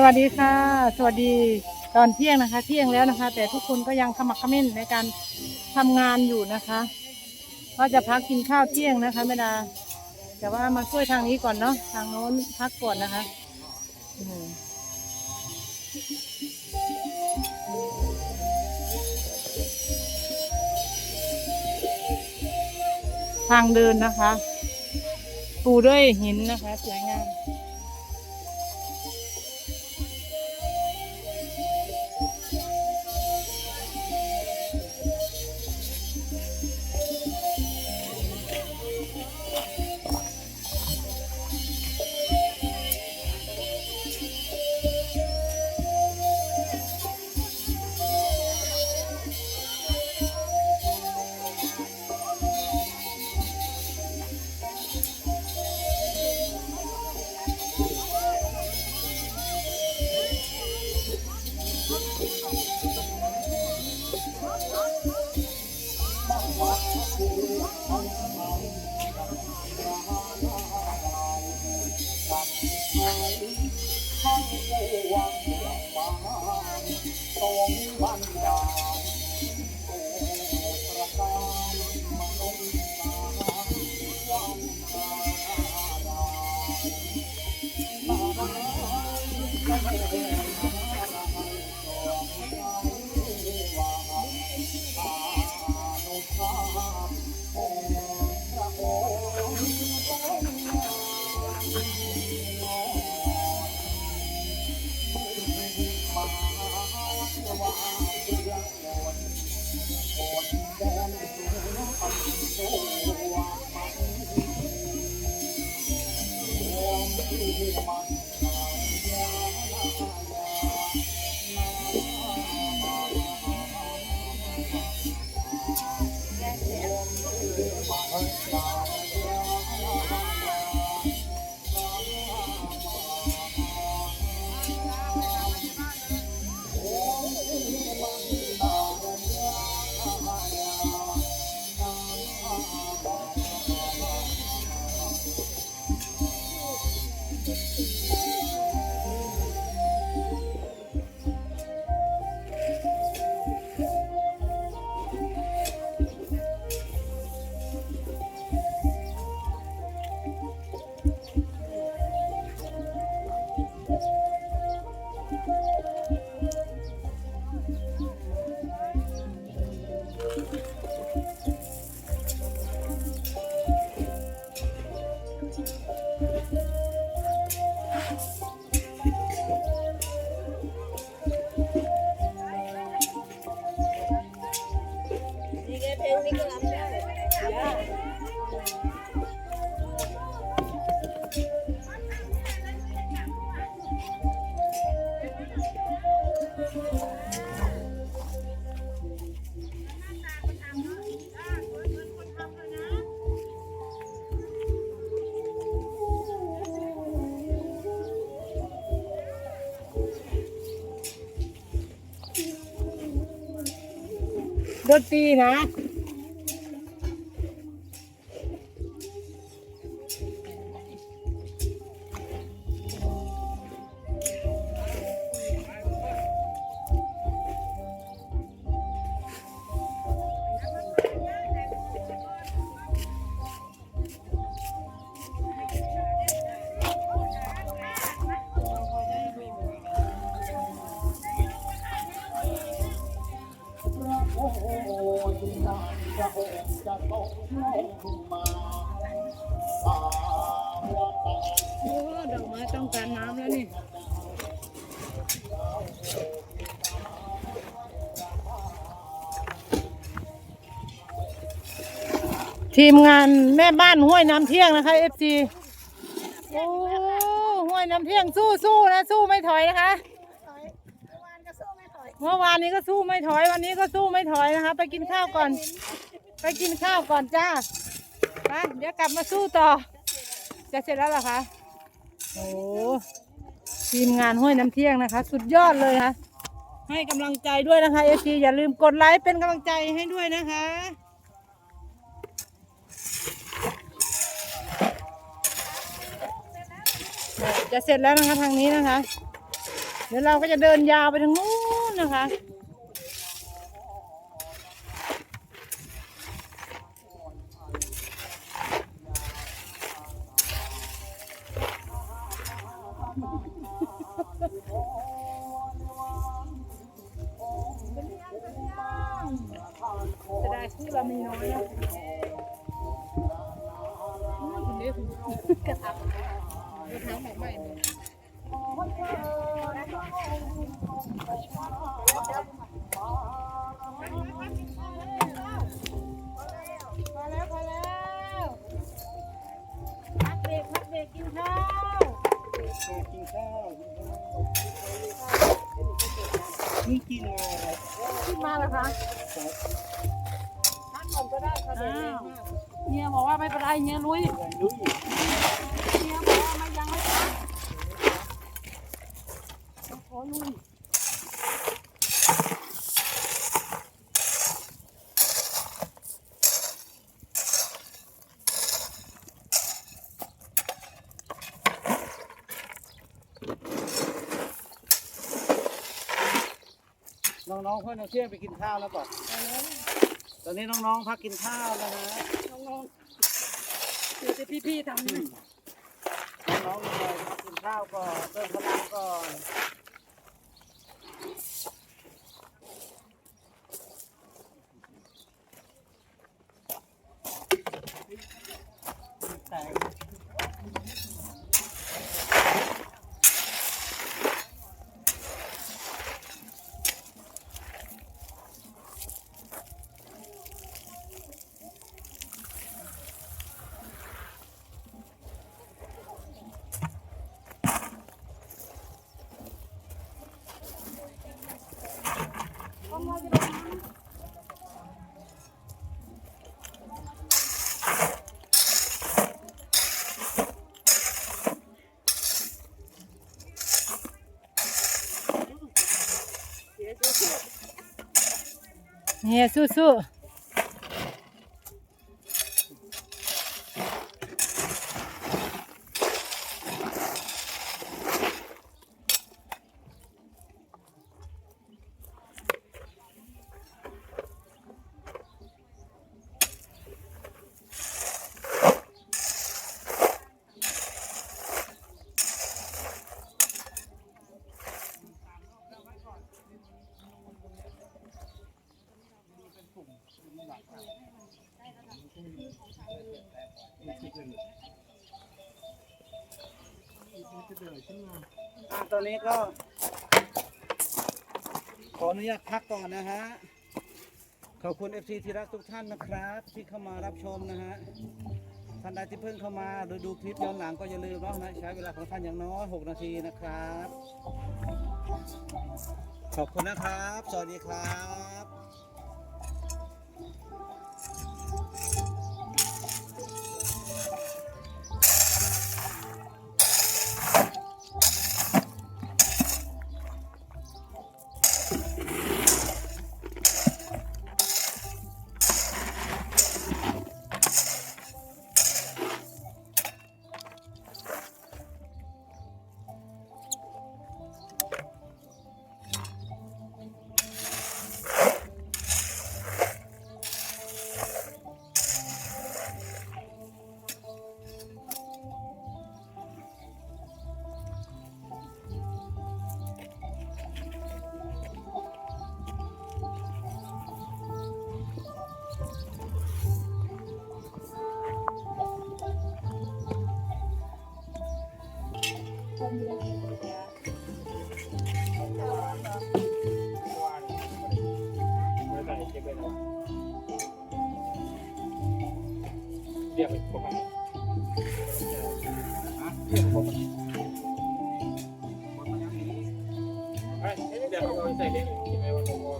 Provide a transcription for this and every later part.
สวัสดีค่ะ สวัสดีตอนเที่ยงนะคะ เที่ยงแล้วนะคะ แต่ทุกคนก็ยังขมักขม้นในการทำงานอยู่นะคะก็จะพักกินข้าวเที่ยงนะคะแม่ดาแต่ว่ามาช่วยทางนี้ก่อนเนาะทางโน้นพักก่อนนะคะทางเดินนะคะ ปูด้วยหินนะคะ สวยงาม นี่ ไง ดนตรีนะ ทีมงานแม่บ้านห้วยน้ำเที่ยงนะคะเอฟซีโอ้ห้วยน้ำเที่ยงสู้สู้นะสู้ไม่ถอยนะคะเมื่อวานก็สู้ไม่ถอยเมื่อวานนี้ก็สู้ไม่ถอย วันนี้ก็สู้ไม่ถอยนะคะ ไปกินข้าวก่อน ไปกินข้าวก่อนจ้าไปเดี๋ยวกลับมาสู้ต่อ จะเสร็จแล้วเหรอคะโอ้ทีมงานห้วยน้ำเที่ยงนะคะ สุดยอดเลยค่ะให้กำลังใจด้วยนะคะเอซีอย่าลืมกดไลค์เป็นกำลังใจให้ด้วยนะคะ จะเสร็จแล้วนะคะทางนี้นะคะ เดี๋ยวเราก็จะเดินยาวไปทางนู้นนะคะจะได้คู่เรามีน้อยนะคุณเล็กกระทับ กระทับใหม่ใหม่เลยพอแล้วพอแล้วพักเบรกพักเบรกกินข้าวกินข้าวนี่กินอะไรขึ้นมาแล้วคะ ท่านผมก็ได้ค่ะเด็อ้าวเฮียบอกว่าไม่เป็นไรเฮียลุยลุยเฮียบอกว่าไม่ยังไม่ทำขอลุยน้องๆเพื่อนเอาเที่ยไปกินข้าวแล้วป่ะ ตอนนี้น้องๆพักกินข้าวนะฮะน้องๆเดี๋ยวจะพี่ๆทำให้น้องๆเลยพักกินข้าวก่อนเติมพลังก่อน เฮียสู้ อะตอนนี้ก็ ขออนุญาตพักก่อนนะฮะ ขอบคุณ FC ที่รักทุกท่านนะครับ ที่เข้ามารับชมนะฮะ ท่านใดที่เพิ่งเข้ามาหรือดูคลิปย้อนหลังก็อย่าลืมเนาะนะใช้เวลาของท่านอย่างน้อย 6 นาทีนะครับ ขอบคุณนะครับ สวัสดีครับ เรียกไปพวกมันเรียกพวกมันเฮ้เดี๋ยวเราใส่เด็กใช่ไหมว่าผมว่า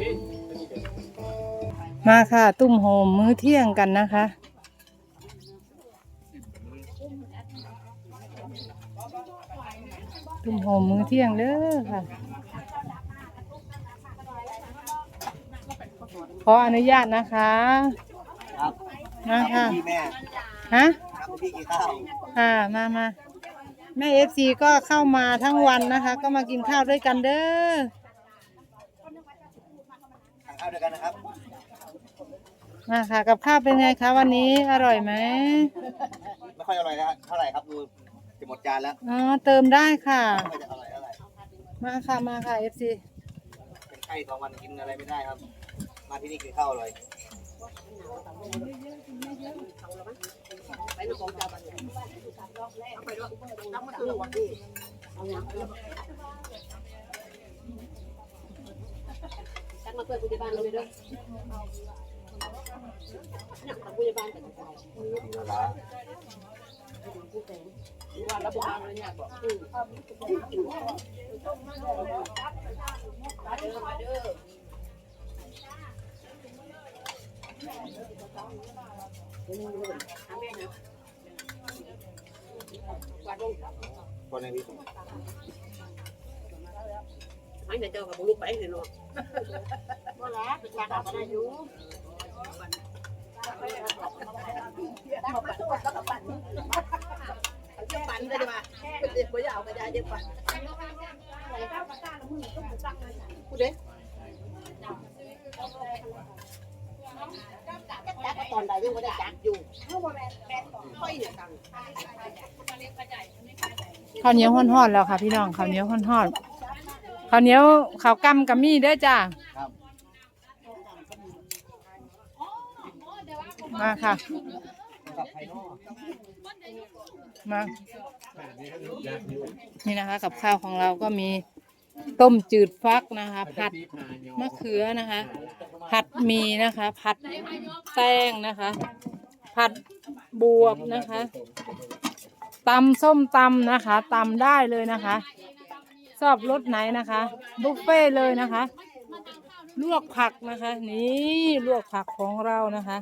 นี่มาค่ะ ตุ้มโฮมมื้อเที่ยงกันนะคะตุ้มโฮมมื้อเที่ยงเด้อค่ะ ออนุญาตนะคะครับนะคะพี่แม่ฮะครับพี่กินข้าวค่ะมามาแม่เอฟซีก็เข้ามาทั้งวันนะคะ ก็มากินข้าวด้วยกันเด้อทานข้าวด้วยกันนะครับมาค่ะกับข้าวเป็นไงคะวันนี้อร่อยไหมไม่ค่อยอร่อยนะเท่าไหร่ครับดูจะหมดจานแล้วอ๋อเติมได้ค่ะไม่ค่อยจะอร่อยเท่าไหร่มาค่ะมาค่ะเอฟซีเป็นไข้สองวันกินอะไรไม่ได้ครับ มาที่นี่กินข้าวอร่อยมาเพื่อนผู้ใหญ่บ้านเราเด้วยหนักทางผู้ใหญ่บ้านแต่ใจวันระบบงานเลยเนี่ยบอก คนในนี้ไม่ได้เจอกับบุรุษไปเลยเนาะว่าแล้วเป็นการอะไรอยู่จะปั่นได้ไหมเป็นเด็กไม่ยาวไม่ได้จะปั่นพูดเด้ จักตอนใดยังไม่ได้จักอยู่ค่อยเนี่ยตังข้าวเหนียวห่อนๆแล้วค่ะ พี่น้องข้าวเหนียวห่อนๆข้าวเหนียวข้าวกำกับมีเด้อจ้ามาค่ะ มา นี่นะคะกับข้าวของเราก็มี ต้มจืดฟักนะคะ ผัดมะเขือนะคะ ผัดหมีนะคะ ผัดแตงนะคะ ผัดบวบนะคะตำส้มตำนะคะตำได้เลยนะคะชอบรสไหนนะคะบุฟเฟ่ต์เลยนะคะ ลวกผักนะคะ นี่ลวกผักของเรานะคะ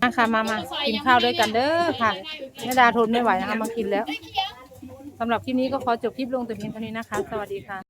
มาค่ะมามากินข้าวด้วยกันเด้อค่ะแม่ดาทนไม่ไหวนะคะมากินแล้วสำหรับคลิปนี้ก็ขอจบคลิปลงแต่เพียงเท่านี้นะคะ สวัสดีค่ะ